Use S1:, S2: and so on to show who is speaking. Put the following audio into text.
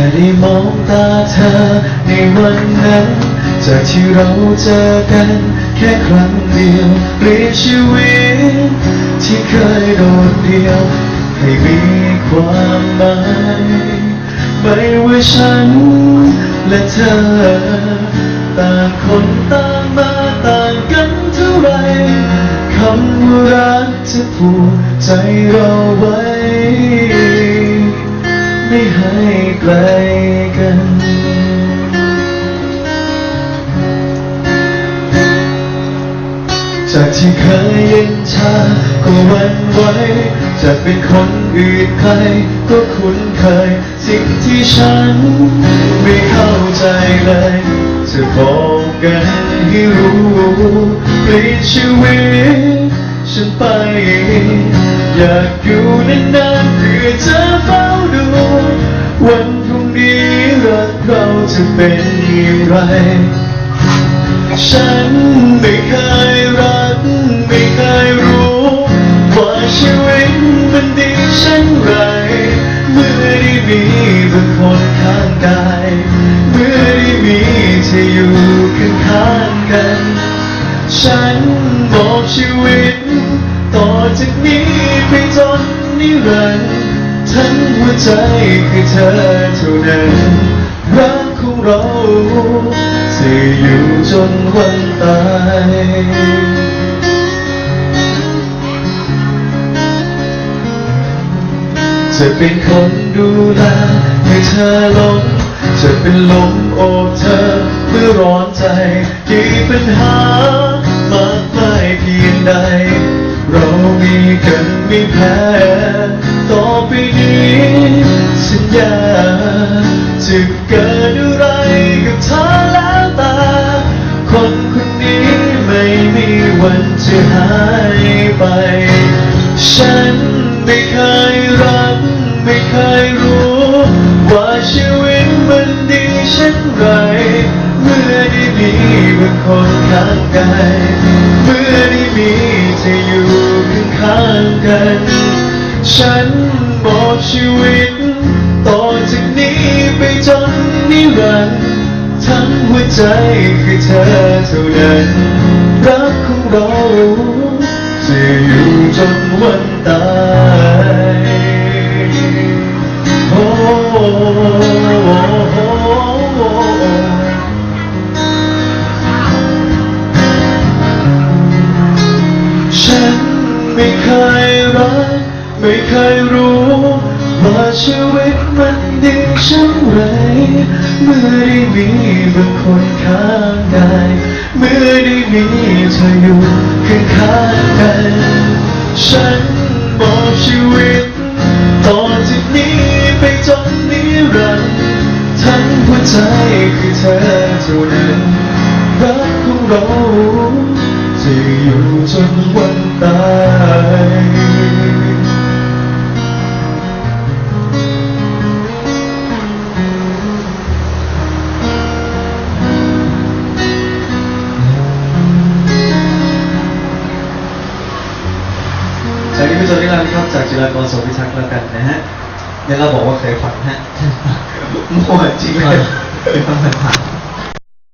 S1: ค่ได้มองตาเธอในวันนั้น จากที่เราเจอกันแค่ครั้งเดียวเปลี่ยนชีวิตที่เคยโดดเดี่ยวให้มีความหมายไม่ว่าฉันและเธอ ต่างคนต่างมาต่างกันเท่าไหรคำว่ารักจะผูกใจเราไว้ ให้ไกลกัน จากที่เคยเย็นชาก็วันไหวจะเป็นคนอื่นใครก็คุ้นเคย สิ่งที่ฉันไม่เข้าใจเลยจะบอกกันให้รู้เปลี่ยนชีวิตฉันไป อยากอยู่นาน จะเป็นอย่างไร ฉันไม่เคยรัก ไม่เคยรู้ ว่าชีวิตมันดีเช่นไร เมื่อได้มีบางคนข้างกาย เมื่อได้มีเธออยู่ข้างข้างๆกัน ฉันบอกชีวิต ต่อจากนี้ไปจนนิรันดร์ทั้งหัวใจคือเธอเท่านั้น จนวันตายจะเป็นคนดูแลให้เธอหลงจะเป็นลมโอบเธอเมื่อร้อนใจกี่ปัญหามากมายเพียงใด เรามีกันไม่แพ้ต่อไปนี้สัญญา วันจะหายไป ฉันไม่เคยรัก ไม่เคยรู้ ว่าชีวิตมันดีเช่นไร เมื่อได้มีบางคนข้างกายเมื่อได้มีเธออยู่ข้างๆกัน ฉันบอกชีวิต ต่อจากนี้ไปจนนิรันดร์ทั้งหัวใจคือเธอเท่านั้นรักของเราจะอ จนวันตายโอ้ฉันไม่เคยรัก ไม่เคยรู้ ว่าชีวิตมันดีเช่นไร เมื่อได้มีบางคนข้างกายเมื่อได้มีเธออยู่ข้างข้างๆกัน ฉันบอกชีวิตต่อจากนี้ไปจนนิรันดร์ทั้งหัวใจคือเธอเท่านั้นรักของเราจะอยู่จนวันตาย
S2: จากนี้ไปจนนิรันดร์ครับจากจิรากรโสพิทักษ์แล้วกันนะฮะเนี่ยเราบอกว่าเคยฟังฮะ
S1: มั่วจริงเลย
S2: เคยฟังผ่านๆ